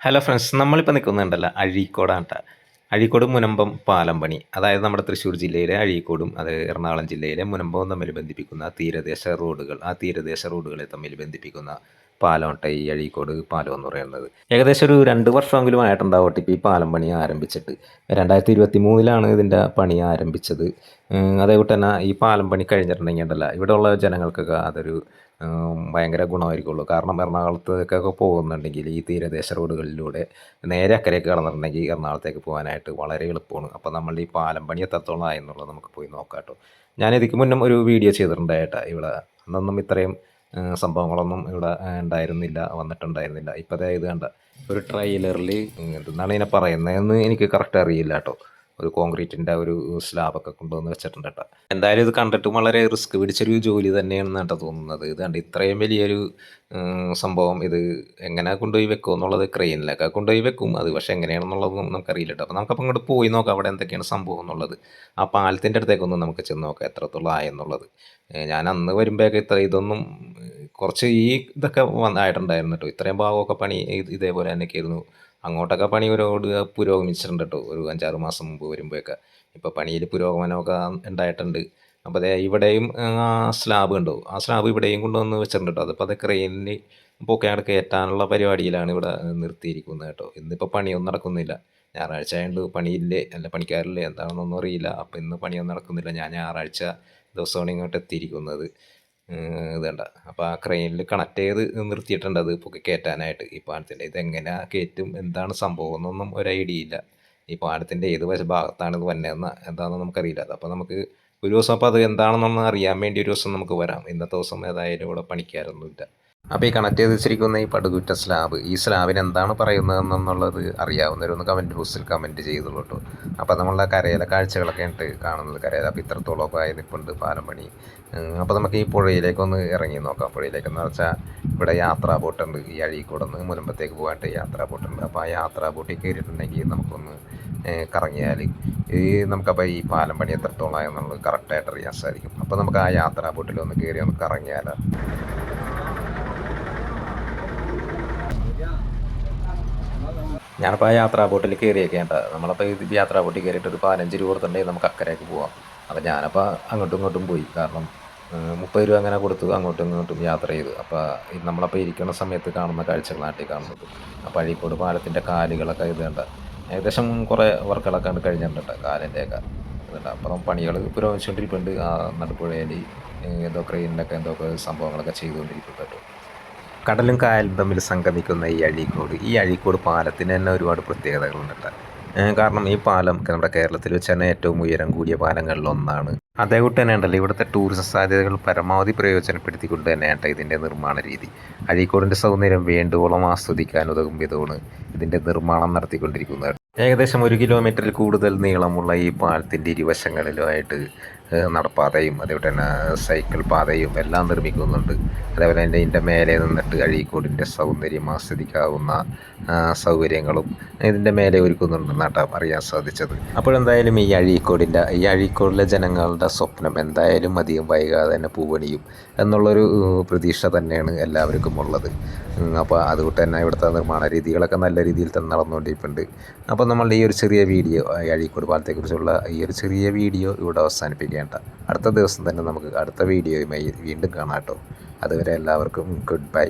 Hello friends നമ്മളിപ്പോൾ നിൽക്കുന്നുണ്ടല്ലോ അഴീക്കോടാണ് കേട്ടോ അഴീക്കോട് മുനമ്പം പാലം പണി അതായത് നമ്മുടെ തൃശ്ശൂർ ജില്ലയിലെ അഴീക്കോടും അത് എറണാകുളം ജില്ലയിലെ മുനമ്പവും തമ്മിൽ ബന്ധിപ്പിക്കുന്ന തീരദേശ റോഡുകൾ. ആ തീരദേശ റോഡുകളെ തമ്മിൽ ബന്ധിപ്പിക്കുന്ന പാലമുട്ട ഈ അഴീക്കോട് പാലം എന്ന് പറയുന്നത്. ഏകദേശം ഒരു രണ്ട് വർഷമെങ്കിലും ആയിട്ടുണ്ടാവട്ടെ ഇപ്പോൾ ഈ പാലം പണി ആരംഭിച്ചിട്ട്. രണ്ടായിരത്തി ഇരുപത്തി മൂന്നിലാണ് ഇതിന്റെ പണി ആരംഭിച്ചത്. അതേപോലെ തന്നെ ഈ പാലം പണി കഴിഞ്ഞിട്ടുണ്ടെങ്കിൽ ഇവിടെ ഇവിടെയുള്ള ജനങ്ങൾക്കൊക്കെ അതൊരു ഭയങ്കര ഗുണമായിരിക്കുള്ളൂ. കാരണം എറണാകുളത്തേക്കൊക്കെ പോകുന്നുണ്ടെങ്കിൽ ഈ തീരദേശ റോഡുകളിലൂടെ നേരെ അക്കരയ്ക്ക് കടന്നിട്ടുണ്ടെങ്കിൽ എറണാകുളത്തേക്ക് പോകാനായിട്ട് വളരെ എളുപ്പമാണ്. അപ്പോൾ നമ്മൾ ഈ പാലം പണി എത്രത്തോളം ആയെന്നുള്ളത് നമുക്ക് പോയി നോക്കാം കേട്ടോ. ഞാൻ ഇതിക്ക് മുന്നും ഒരു വീഡിയോ ചെയ്തിട്ടുണ്ടായിട്ടാണ് ഇവിടെ. അന്നൊന്നും ഇത്രയും സംഭവങ്ങളൊന്നും ഇവിടെ ഉണ്ടായിരുന്നില്ല വന്നിട്ടുണ്ടായിരുന്നില്ല. ഇപ്പോഴത്തെ ഇത് കണ്ട ഒരു ട്രെയിലറിൽ എന്താണ് ഇതിനെ പറയുന്നതെന്ന് എനിക്ക് കറക്റ്റ് അറിയില്ല കേട്ടോ. ഒരു കോൺക്രീറ്റിന്റെ ഒരു സ്ലാബൊക്കെ കൊണ്ടുവന്ന് വെച്ചിട്ടുണ്ട് കേട്ടോ. എന്തായാലും ഇത് കണ്ടിട്ടും വളരെ റിസ്ക് പിടിച്ചൊരു ജോലി തന്നെയാണെന്ന് കേട്ടോ തോന്നുന്നത്. ഇത് കണ്ട് ഇത്രയും വലിയൊരു സംഭവം ഇത് എങ്ങനെ കൊണ്ടുപോയി വെക്കും എന്നുള്ളത് ക്രെയിനിലൊക്കെ കൊണ്ടുപോയി വെക്കും. അത് പക്ഷേ എങ്ങനെയാണെന്നുള്ളതൊന്നും നമുക്കറിയില്ല കേട്ടോ. അപ്പോൾ നമുക്കപ്പോൾ ഇങ്ങോട്ട് പോയി നോക്കാം അവിടെ എന്തൊക്കെയാണ് സംഭവം എന്നുള്ളത്. ആ പാലത്തിന്റെ അടുത്തേക്കൊന്നും നമുക്ക് ചെന്ന് നോക്കാം എത്രത്തോളം ആയെന്നുള്ളത് ഞാൻ അന്ന് വരുമ്പോഴൊക്കെ ഇത്ര ഇതൊന്നും കുറച്ച് ഈ ഇതൊക്കെ വന്നായിട്ടുണ്ടായിരുന്നു കേട്ടോ. ഇത്രയും ഭാഗമൊക്കെ പണി ഇതേപോലെ തന്നെയൊക്കെ ആയിരുന്നു അങ്ങോട്ടൊക്കെ പണി ഒരുപാട് പുരോഗമിച്ചിട്ടുണ്ട് കേട്ടോ ഒരു അഞ്ചാറ് മാസം മുമ്പ് വരുമ്പോഴൊക്കെ. ഇപ്പോൾ പണിയിൽ പുരോഗമനമൊക്കെ ഉണ്ടായിട്ടുണ്ട്. അപ്പോൾ അതേ ഇവിടെയും ആ സ്ലാബ് ഉണ്ടോ ആ സ്ലാബ് ഇവിടെയും കൊണ്ടുവന്ന് വെച്ചിട്ടുണ്ട് കേട്ടോ അതിപ്പോൾ അത് ക്രെയിനിൽ പൊക്കെയാണ് കയറ്റാനുള്ള പരിപാടിയിലാണ് ഇവിടെ നിർത്തിയിരിക്കുന്നത് കേട്ടോ. ഇന്നിപ്പോൾ പണിയൊന്നും നടക്കുന്നില്ല. ഞായറാഴ്ച ആയതുകൊണ്ട് പണിയില്ലേ? അല്ല പണിക്കാരില്ലേ? എന്താണെന്നൊന്നും അറിയില്ല. അപ്പോൾ ഇന്ന് പണിയൊന്നും നടക്കുന്നില്ല. ഞാൻ ഞായറാഴ്ച ദിവസമാണ് ഇങ്ങോട്ട് എത്തിയിരിക്കുന്നത്. ഏഹ് ഇത് കണ്ട. അപ്പോൾ ആ ക്രെയിനിൽ കണക്ട് ചെയ്ത് നിർത്തിയിട്ടുണ്ട് അത് പൊക്കി കയറ്റാനായിട്ട് ഈ പാലത്തിന്റെ എങ്ങനെയാണ് കയറ്റും എന്താണ് സംഭവം? എന്നൊന്നും ഒരു ഐഡിയ ഇല്ല. ഈ പാലത്തിന്റെ ഏത് വശ ഭാഗത്താണ് ഇത് വന്നതെന്ന് എന്താണെന്ന് നമുക്കറിയില്ല. അപ്പോൾ നമുക്ക് ഒരു ദിവസം അപ്പോൾ അത് എന്താണെന്നൊന്ന് അറിയാൻ വേണ്ടി ഒരു ദിവസം നമുക്ക് വരാം. ഇന്നത്തെ ദിവസം ഏതായാലും ഇവിടെ പണിക്കാരൊന്നുമില്ല. അപ്പോൾ ഈ കണക്ട് ചെയ്ത് വെച്ചിരിക്കുന്ന ഈ പടുകുറ്റ സ്ലാബ് ഈ സ്ലാബിന് എന്താണ് പറയുന്നതെന്നുള്ളത് അറിയാവുന്നവരൊന്ന് കമന്റ് ബോക്സിൽ കമന്റ് ചെയ്തുള്ളൂ കേട്ടോ അപ്പോൾ നമ്മളുടെ കരയിലെ കാഴ്ചകളൊക്കെ ഉണ്ട് കാണുന്നത് കരയിൽ അപ്പോൾ ഇത്രത്തോളമൊക്കെ ആയി നിൽപ്പുണ്ട് പാലം അപ്പോൾ നമുക്ക് ഈ പുഴയിലേക്കൊന്ന് ഇറങ്ങി നോക്കാം. പുഴയിലേക്കെന്ന് വെച്ചാൽ ഇവിടെ യാത്രാ ബോട്ടുണ്ട് ഈ അഴീക്കൂടെ നിന്ന് മുലമ്പത്തേക്ക് പോകാനായിട്ട് യാത്രാ ബോട്ടുണ്ട് അപ്പോൾ ആ യാത്രാ ബോട്ടിൽ കയറിയിട്ടുണ്ടെങ്കിൽ നമുക്കൊന്ന് കറങ്ങിയാൽ ഈ നമുക്കപ്പോൾ ഈ പാലം പണി എത്രത്തോളം എന്നുള്ളത് കറക്റ്റായിട്ട് അറിയാൻ സാധിക്കും. അപ്പോൾ നമുക്ക് ആ യാത്രാ ബോട്ടിൽ ഒന്ന് കയറി ഒന്ന് കറങ്ങിയാലോ? ഞാനിപ്പോൾ ആ യാത്രാ ബോട്ടിൽ കയറിയൊക്കെ ഉണ്ട് നമ്മളപ്പോൾ ഈ യാത്രാ ബോട്ടിൽ കയറിയിട്ട് ഒരു പതിനഞ്ച് രൂപ കൊടുത്തിട്ടുണ്ടെങ്കിൽ നമുക്ക് അക്കരയ്ക്ക് പോവാം. അപ്പോൾ ഞാനപ്പോൾ അങ്ങോട്ടും ഇങ്ങോട്ടും പോയി. കാരണം മുപ്പത് രൂപ അങ്ങനെ കൊടുത്തു അങ്ങോട്ടും ഇങ്ങോട്ടും യാത്ര ചെയ്തു. അപ്പോൾ നമ്മളപ്പോൾ ഇരിക്കുന്ന സമയത്ത് കാണുന്ന കാഴ്ചകൾ നാട്ടിൽ കാണുന്നത്. അപ്പോൾ അഴീക്കോട് പാലത്തിന്റെ കാലുകളൊക്കെ ഇതുണ്ട് ഏകദേശം കുറേ വർക്കുകളൊക്കെ ഉണ്ട് കഴിഞ്ഞിട്ടുണ്ട് കാലിന്റെയൊക്കെ ഇതുണ്ട് അപ്പം പണികൾ പുരോഗമിച്ചുകൊണ്ടിരിക്കുന്നുണ്ട് ആ നടുപ്പുഴയിൽ ഏതോ ക്രെയിനിലൊക്കെ എന്തൊക്കെ സംഭവങ്ങളൊക്കെ ചെയ്തുകൊണ്ടിരിക്കുന്നുണ്ട് കടലും കായലും തമ്മിൽ സംഗമിക്കുന്ന ഈ അഴീക്കോട്. ഈ അഴീക്കോട് പാലത്തിന് തന്നെ ഒരുപാട് പ്രത്യേകതകളുണ്ട്. കാരണം ഈ പാലം നമ്മുടെ കേരളത്തിൽ വെച്ച് തന്നെ ഏറ്റവും ഉയരം കൂടിയ പാലങ്ങളിൽ ഒന്നാണ്. അതേകൂട്ട് തന്നെ ഉണ്ടല്ലോ ഇവിടുത്തെ ടൂറിസം സാധ്യതകൾ പരമാവധി പ്രയോജനപ്പെടുത്തിക്കൊണ്ട് തന്നെയാണ് ഇതിന്റെ നിർമ്മാണ രീതി. അഴീക്കോടിന്റെ സൗന്ദര്യം വേണ്ടുവോളം ആസ്വദിക്കാൻ ഉതകും വിധമാണ് ഇതിന്റെ നിർമ്മാണം നടത്തിക്കൊണ്ടിരിക്കുന്നത്. ഏകദേശം ഒരു കിലോമീറ്ററിൽ കൂടുതൽ നീളമുള്ള ഈ പാലത്തിന്റെ ഇരുവശങ്ങളിലുമായിട്ട് നടപ്പാതയും അതേപോലെ തന്നെ സൈക്കിൾ പാതയും എല്ലാം നിർമ്മിക്കുന്നുണ്ട്. അതേപോലെ തന്നെ ഇതിന്റെ മേലെ നിന്നിട്ട് അഴീക്കോടിന്റെ സൗന്ദര്യം ആസ്വദിക്കാവുന്ന സൗകര്യങ്ങളും ഇതിന്റെ മേലെ ഒരുക്കുന്നുണ്ടെന്നാട്ടോ അറിയാൻ സാധിച്ചത്. അപ്പോഴെന്തായാലും ഈ അഴീക്കോടിന്റെ ഈ അഴീക്കോടിലെ ജനങ്ങളുടെ സ്വപ്നം എന്തായാലും അധികം വൈകാതെ തന്നെ പൂവണിയും എന്നുള്ളൊരു പ്രതീക്ഷ തന്നെയാണ് എല്ലാവർക്കും ഉള്ളത്. അപ്പോൾ അതുകൊണ്ട് തന്നെ ഇവിടുത്തെ നിർമ്മാണ രീതികളൊക്കെ നല്ല രീതിയിൽ തന്നെ നടന്നുകൊണ്ടിരിക്കുന്നുണ്ട് അപ്പോൾ നമ്മളുടെ ഈ ഒരു ചെറിയ വീഡിയോ അഴീക്കോട് പാലത്തെക്കുറിച്ചുള്ള ഈ ഒരു ചെറിയ വീഡിയോ ഇവിടെ അവസാനിപ്പിക്കേണ്ട അടുത്ത ദിവസം തന്നെ നമുക്ക് അടുത്ത വീഡിയോയുമായി വീണ്ടും കാണാം കേട്ടോ. അതുവരെ എല്ലാവർക്കും ഗുഡ് ബൈ